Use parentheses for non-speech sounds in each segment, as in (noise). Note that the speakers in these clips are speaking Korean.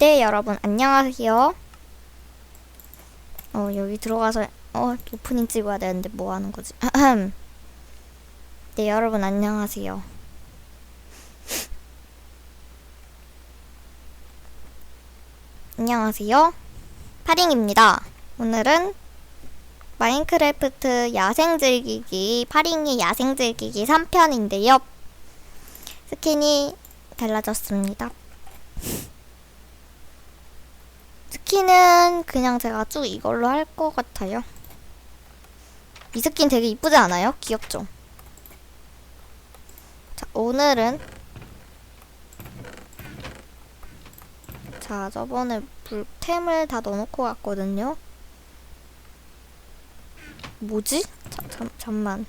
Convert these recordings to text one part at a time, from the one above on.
네, 여러분, 안녕하세요. 어, 여기 들어가서, 어, 오프닝 찍어야 되는데 뭐 하는 거지? 네, 여러분, 안녕하세요. 안녕하세요. 파링입니다. 오늘은 마인크래프트 야생 즐기기, 파링의 야생 즐기기 3편인데요. 스킨이 달라졌습니다. 스킨은 그냥 제가 쭉 이걸로 할 것 같아요. 이 스킨 되게 이쁘지 않아요? 귀엽죠? 자, 오늘은 자, 저번에 불템을 다 넣어놓고 갔거든요. 뭐지? 자, 잠, 잠만.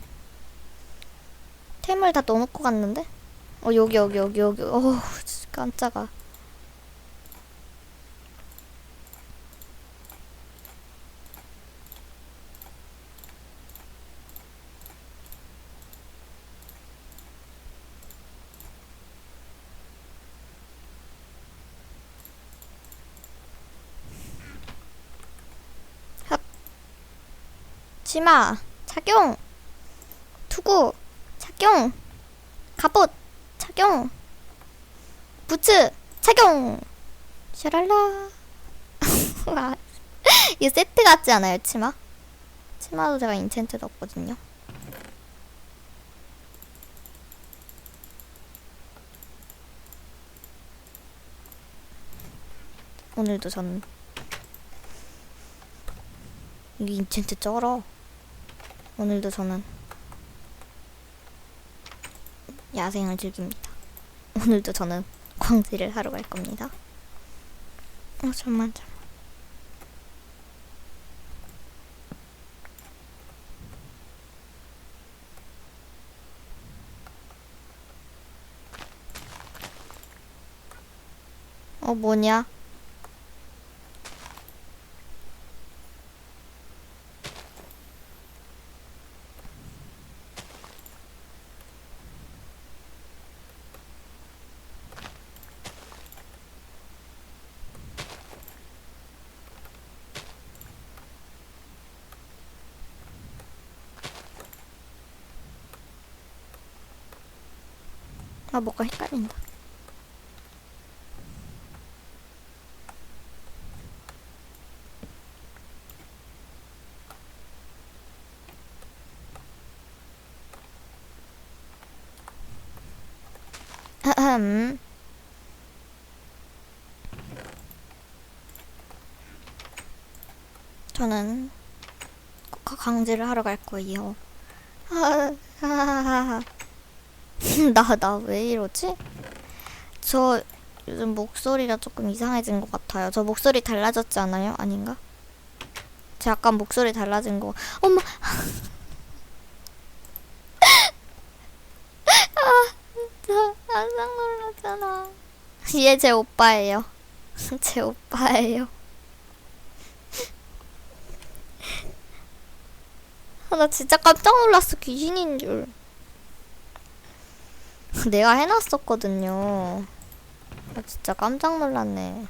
템을 다 넣어놓고 갔는데? 어, 여기, 여기, 여기, 여기. 어우, 깜짝아. 치마 착용 투구 착용 갑옷 착용 부츠 착용. 샤랄라. (laughs) 와, 이거 세트 같지 않아요 치마? 치마도 제가 인챈트 넣었거든요. 오늘도 저는 이게 인챈트 쩔어 오늘도 저는 야생을 즐깁니다. (laughs) 오늘도 저는 광질을 하러 갈 겁니다. 어, 잠만, 잠만. 어, 뭐냐? 아, 뭐가 헷갈린다. 아흠. 저는 가- 강제를 하러 갈 거예요. 아, 하하하하. 나, (laughs) 나 왜 이러지? 저 요즘 목소리가 조금 이상해진 것 같아요. 저 목소리 달라졌지 않아요? 아닌가? 제 약간 목소리 달라진 거. 엄마! (laughs) 아, 나 깜짝 놀랐잖아. (laughs) 얘 제 오빠예요. 제 오빠예요. 아, 나 진짜 깜짝 놀랐어. 귀신인 줄. (laughs) 내가 해놨었거든요. 아, 진짜 깜짝 놀랐네.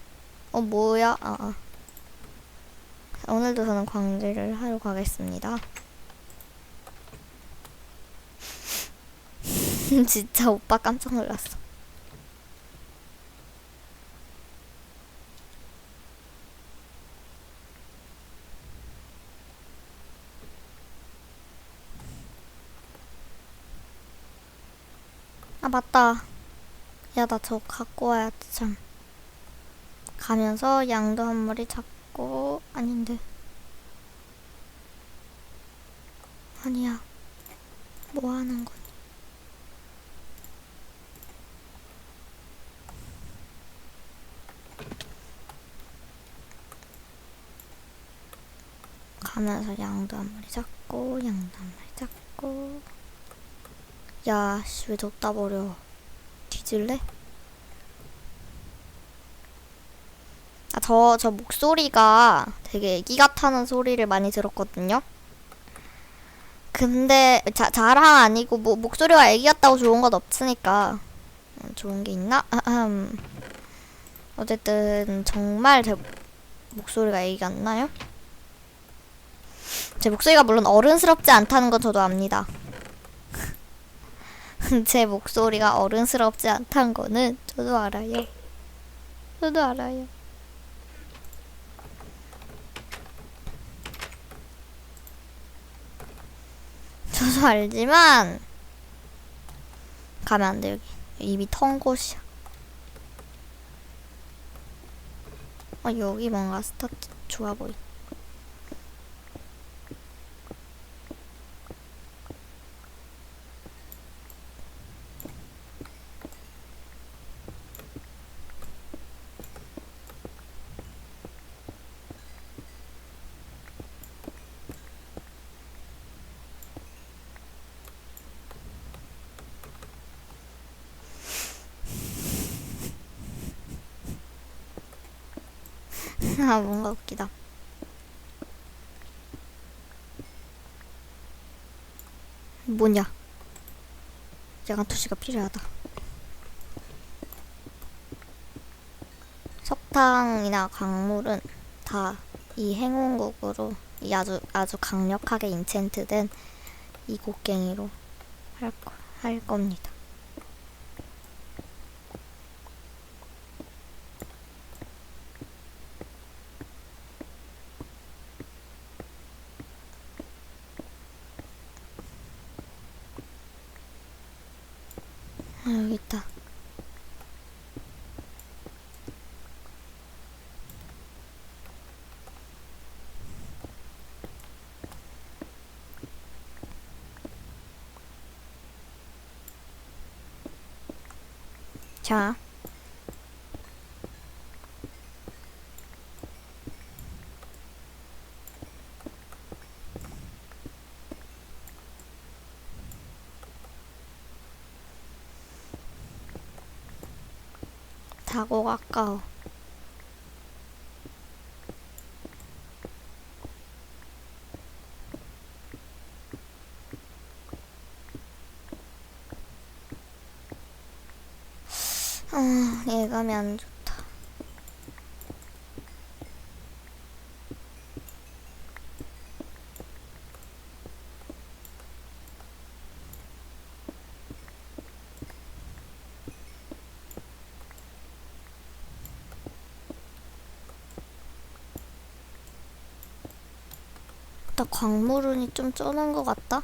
어, 뭐야? 아, 아. 오늘도 저는 광질을 하러 가겠습니다. (laughs) 진짜 오빠 깜짝 놀랐어. 아, 맞다. 야, 나 저거 갖고 와야지, 참. 가면서 양도 한 마리 잡고, 아닌데. 아니야. 뭐 하는 거니? 가면서 양도 한 마리 잡고, 양도 한 마리 잡고. 야, 씨, 왜 덥다 버려. 뒤질래? 아, 저, 저 목소리가 되게 애기 같다는 소리를 많이 들었거든요. 근데, 자, 자랑 아니고, 뭐, 목소리가 애기 같다고 좋은 건 없으니까. 음, 좋은 게 있나? 어쨌든, 정말 제 목소리가 애기 같나요? 제 목소리가 물론 어른스럽지 않다는 건 저도 압니다. (laughs) 제 목소리가 어른스럽지 않다는 거는 저도 알아요. 저도 알아요. 저도 알지만 가면 안 돼 여기 입이 턴 곳이야. 어, 여기 뭔가 스타트 좋아 보인. 아 뭔가 웃기다. 뭐냐? 야간 토시가 필요하다. 석탄이나 강물은 다 이 행운국으로 이 아주 아주 강력하게 인챈트된 이 곡괭이로 할, 할 겁니다. 자. 사고가 아까워. 아, 예감이 안 좋다. 나 광물은이 좀 쩌는 것 같다.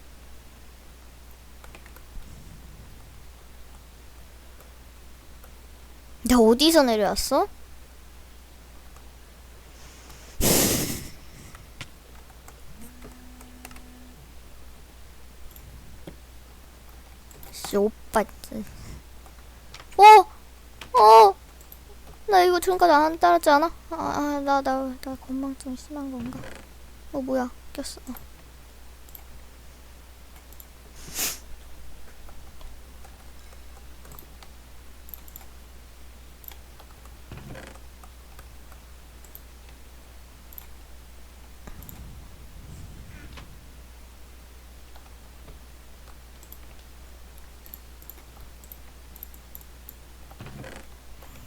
나 어디서 내려왔어? 씨, 오빠. 어! 어! 나 이거 지금까지 안 따랐지 않아? 아, 아 나, 나, 나 건망증 심한 건가? 어, 뭐야. 꼈어. 어.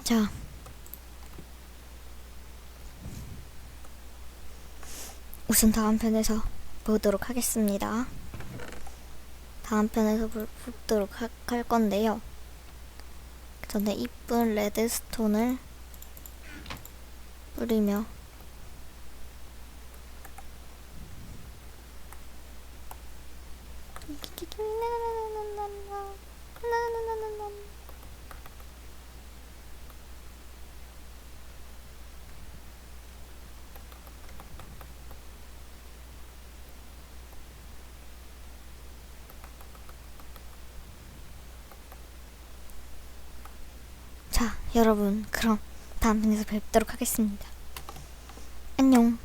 자. 우선 다음 편에서 보도록 하겠습니다. 다음 편에서 보도록 하, 할 건데요. 전에 이쁜 레드스톤을 뿌리며 자, 여러분, 그럼 다음 편에서 뵙도록 하겠습니다. 안녕.